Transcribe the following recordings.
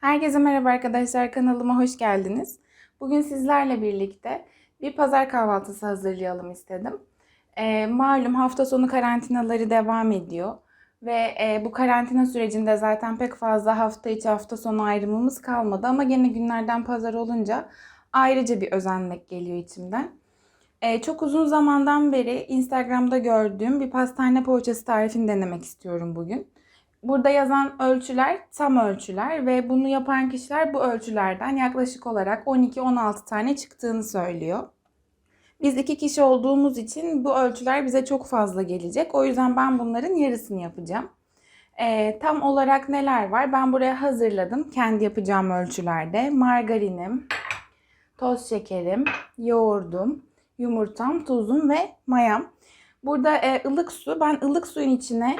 Herkese merhaba arkadaşlar kanalıma hoş geldiniz. Bugün sizlerle birlikte bir pazar kahvaltısı hazırlayalım istedim. Ee, malum hafta sonu karantinaları devam ediyor ve e, bu karantina sürecinde zaten pek fazla hafta içi hafta sonu ayrımımız kalmadı ama gene günlerden pazar olunca ayrıca bir özenmek geliyor içimden. Ee, çok uzun zamandan beri Instagram'da gördüğüm bir pastane poğaçası tarifini denemek istiyorum bugün. Burada yazan ölçüler tam ölçüler ve bunu yapan kişiler bu ölçülerden yaklaşık olarak 12-16 tane çıktığını söylüyor. Biz iki kişi olduğumuz için bu ölçüler bize çok fazla gelecek. O yüzden ben bunların yarısını yapacağım. Ee, tam olarak neler var? Ben buraya hazırladım kendi yapacağım ölçülerde. Margarinim, toz şekerim, yoğurdum, yumurtam, tuzum ve mayam. Burada e, ılık su. Ben ılık suyun içine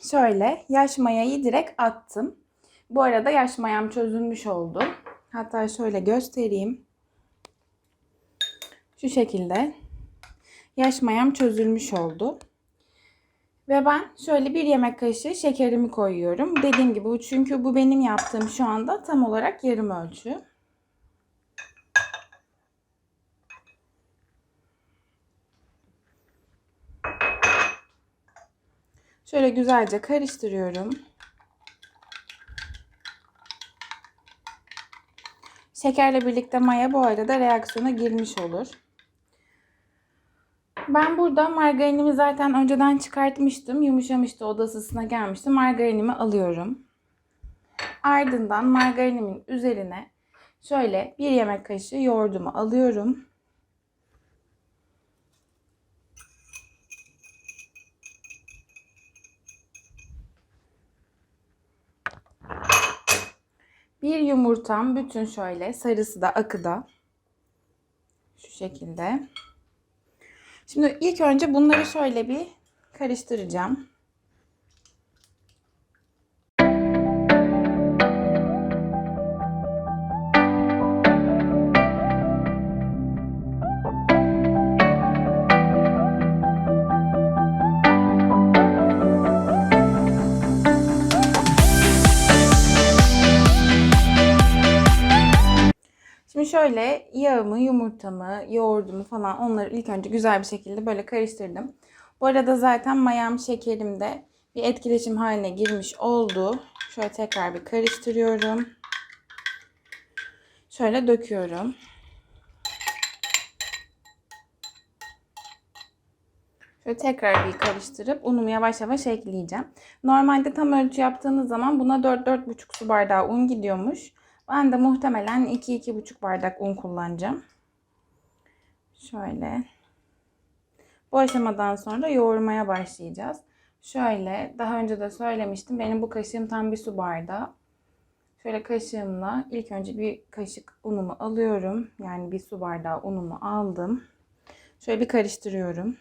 şöyle yaş mayayı direkt attım. Bu arada yaş mayam çözülmüş oldu. Hatta şöyle göstereyim. Şu şekilde yaş mayam çözülmüş oldu. Ve ben şöyle bir yemek kaşığı şekerimi koyuyorum. Dediğim gibi çünkü bu benim yaptığım şu anda tam olarak yarım ölçü. Şöyle güzelce karıştırıyorum. Şekerle birlikte maya bu arada reaksiyona girmiş olur. Ben burada margarinimi zaten önceden çıkartmıştım. Yumuşamıştı, odasısına gelmişti. Margarinimi alıyorum. Ardından margarinimin üzerine şöyle bir yemek kaşığı yoğurdumu alıyorum. Bir yumurtam bütün şöyle sarısı da akıda. Şu şekilde. Şimdi ilk önce bunları şöyle bir karıştıracağım. Şöyle yağımı, yumurtamı, yoğurdumu falan onları ilk önce güzel bir şekilde böyle karıştırdım. Bu arada zaten mayam şekerim de bir etkileşim haline girmiş oldu. Şöyle tekrar bir karıştırıyorum. Şöyle döküyorum. Şöyle tekrar bir karıştırıp unumu yavaş yavaş ekleyeceğim. Normalde tam ölçü yaptığınız zaman buna 4-4,5 su bardağı un gidiyormuş. Ben de muhtemelen 2-2,5 bardak un kullanacağım. Şöyle. Bu aşamadan sonra yoğurmaya başlayacağız. Şöyle daha önce de söylemiştim. Benim bu kaşığım tam bir su bardağı. Şöyle kaşığımla ilk önce bir kaşık unumu alıyorum. Yani bir su bardağı unumu aldım. Şöyle bir karıştırıyorum.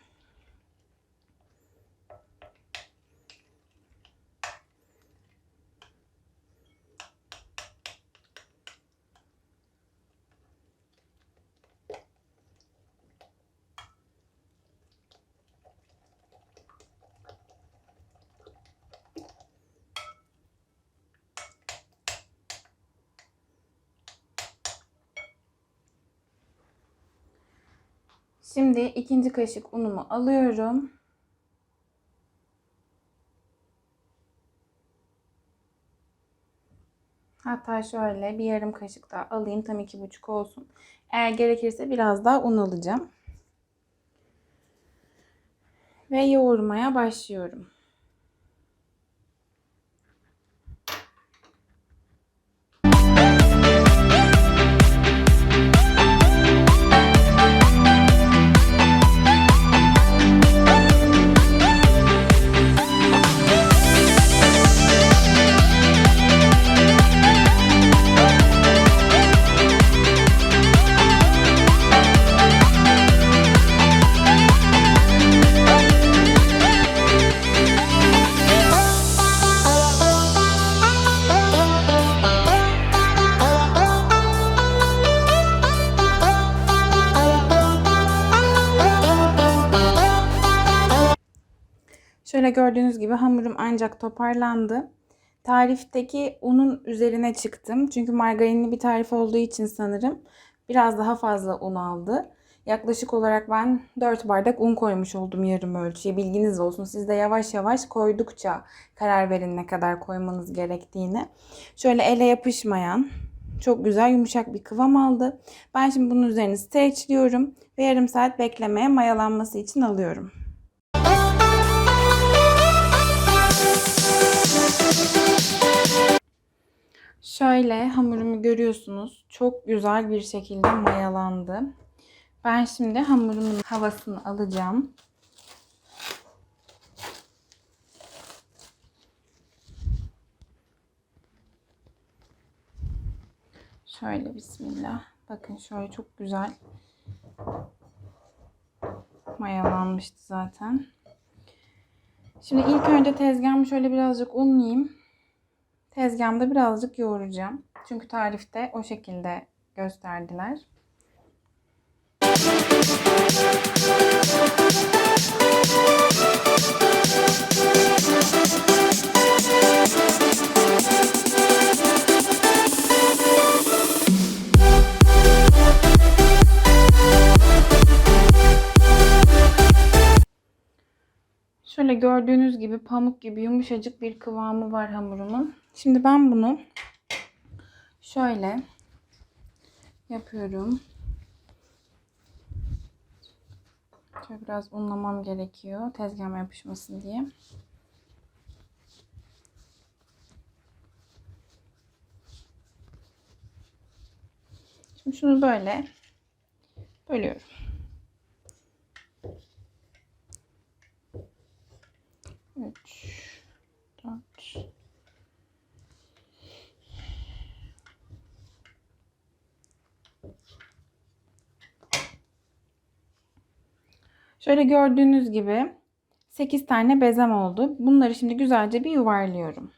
Şimdi ikinci kaşık unumu alıyorum. Hatta şöyle bir yarım kaşık daha alayım. Tam iki buçuk olsun. Eğer gerekirse biraz daha un alacağım. Ve yoğurmaya başlıyorum. Gördüğünüz gibi hamurum ancak toparlandı. tarifteki unun üzerine çıktım. Çünkü margarinli bir tarif olduğu için sanırım biraz daha fazla un aldı. Yaklaşık olarak ben 4 bardak un koymuş oldum yarım ölçüye. Bilginiz olsun. Siz de yavaş yavaş koydukça karar verin ne kadar koymanız gerektiğini. Şöyle ele yapışmayan, çok güzel yumuşak bir kıvam aldı. Ben şimdi bunun üzerine streçliyorum ve yarım saat beklemeye mayalanması için alıyorum. Şöyle hamurumu görüyorsunuz. Çok güzel bir şekilde mayalandı. Ben şimdi hamurumun havasını alacağım. Şöyle bismillah. Bakın şöyle çok güzel mayalanmıştı zaten. Şimdi ilk önce tezgahımı şöyle birazcık unlayayım. Tezgahımda birazcık yoğuracağım. Çünkü tarifte o şekilde gösterdiler. Gibi pamuk gibi yumuşacık bir kıvamı var hamurumun. Şimdi ben bunu şöyle yapıyorum. Şöyle biraz unlamam gerekiyor tezgahıma yapışmasın diye. Şimdi şunu böyle bölüyorum. Üç, dört. Şöyle gördüğünüz gibi 8 tane bezem oldu. Bunları şimdi güzelce bir yuvarlıyorum.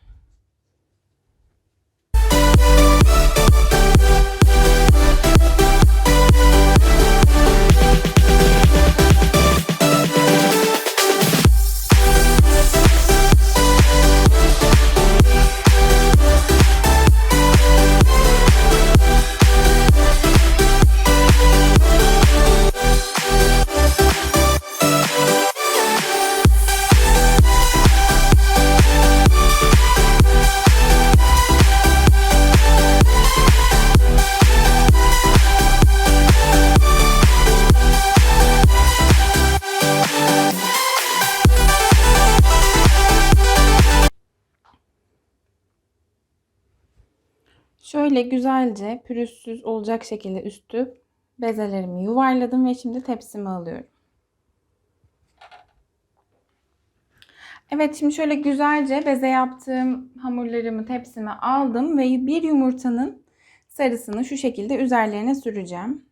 Şöyle güzelce pürüzsüz olacak şekilde üstü bezelerimi yuvarladım ve şimdi tepsime alıyorum. Evet şimdi şöyle güzelce beze yaptığım hamurlarımı tepsime aldım ve bir yumurtanın sarısını şu şekilde üzerlerine süreceğim.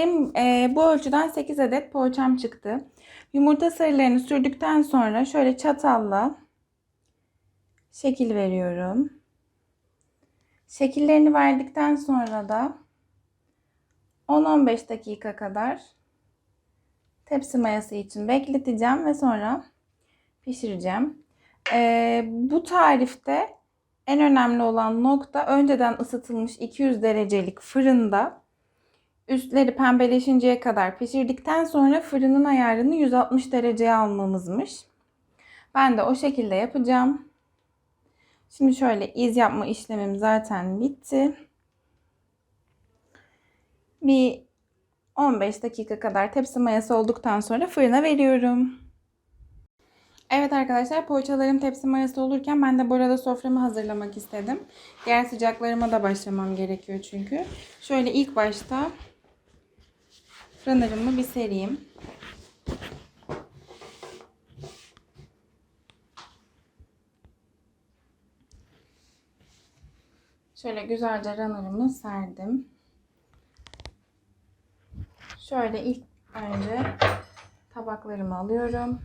Benim e, bu ölçüden 8 adet poğaçam çıktı. Yumurta sarılarını sürdükten sonra şöyle çatalla şekil veriyorum. Şekillerini verdikten sonra da 10-15 dakika kadar tepsi mayası için bekleteceğim ve sonra pişireceğim. Ee, bu tarifte en önemli olan nokta önceden ısıtılmış 200 derecelik fırında üstleri pembeleşinceye kadar pişirdikten sonra fırının ayarını 160 dereceye almamızmış. Ben de o şekilde yapacağım. Şimdi şöyle iz yapma işlemim zaten bitti. Bir 15 dakika kadar tepsi mayası olduktan sonra fırına veriyorum. Evet arkadaşlar poğaçalarım tepsi mayası olurken ben de bu arada soframı hazırlamak istedim. Diğer sıcaklarıma da başlamam gerekiyor çünkü. Şöyle ilk başta runner'ımı bir sereyim. Şöyle güzelce runner'ımı serdim. Şöyle ilk önce tabaklarımı alıyorum.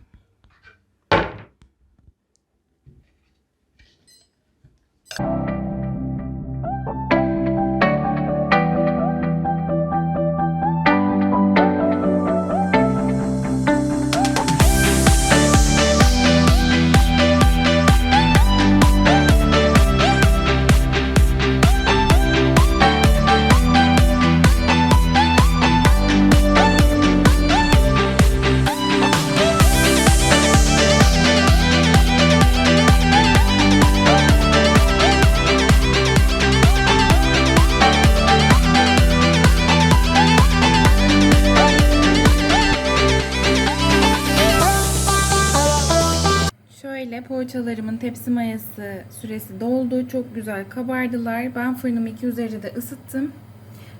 Şöyle poğaçalarımın tepsi mayası süresi doldu. Çok güzel kabardılar. Ben fırınımı 200 derecede ısıttım.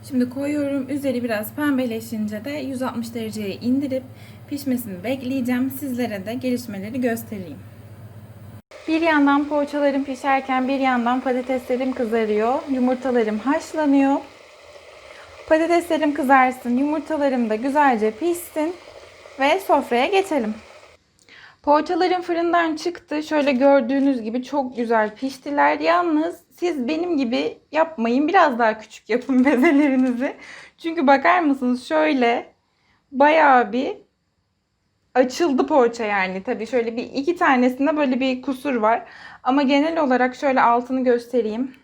Şimdi koyuyorum. Üzeri biraz pembeleşince de 160 dereceye indirip pişmesini bekleyeceğim. Sizlere de gelişmeleri göstereyim. Bir yandan poğaçalarım pişerken bir yandan patateslerim kızarıyor. Yumurtalarım haşlanıyor. Patateslerim kızarsın, yumurtalarım da güzelce pişsin ve sofraya geçelim. Poğaçalarım fırından çıktı. Şöyle gördüğünüz gibi çok güzel piştiler. Yalnız siz benim gibi yapmayın. Biraz daha küçük yapın bezelerinizi. Çünkü bakar mısınız şöyle bayağı bir açıldı poğaça yani. Tabii şöyle bir iki tanesinde böyle bir kusur var. Ama genel olarak şöyle altını göstereyim.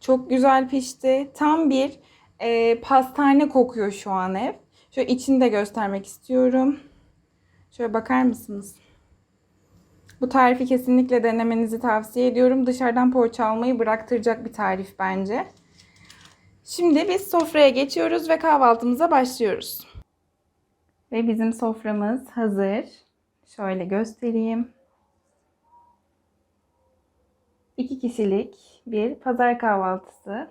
Çok güzel pişti. Tam bir e, pastane kokuyor şu an ev. Şöyle içini de göstermek istiyorum. Şöyle bakar mısınız? Bu tarifi kesinlikle denemenizi tavsiye ediyorum. Dışarıdan poğaça almayı bıraktıracak bir tarif bence. Şimdi biz sofraya geçiyoruz ve kahvaltımıza başlıyoruz. Ve bizim soframız hazır. Şöyle göstereyim. İki kişilik bir pazar kahvaltısı.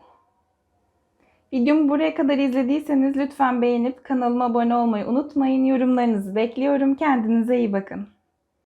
Videomu buraya kadar izlediyseniz lütfen beğenip kanalıma abone olmayı unutmayın. Yorumlarınızı bekliyorum. Kendinize iyi bakın.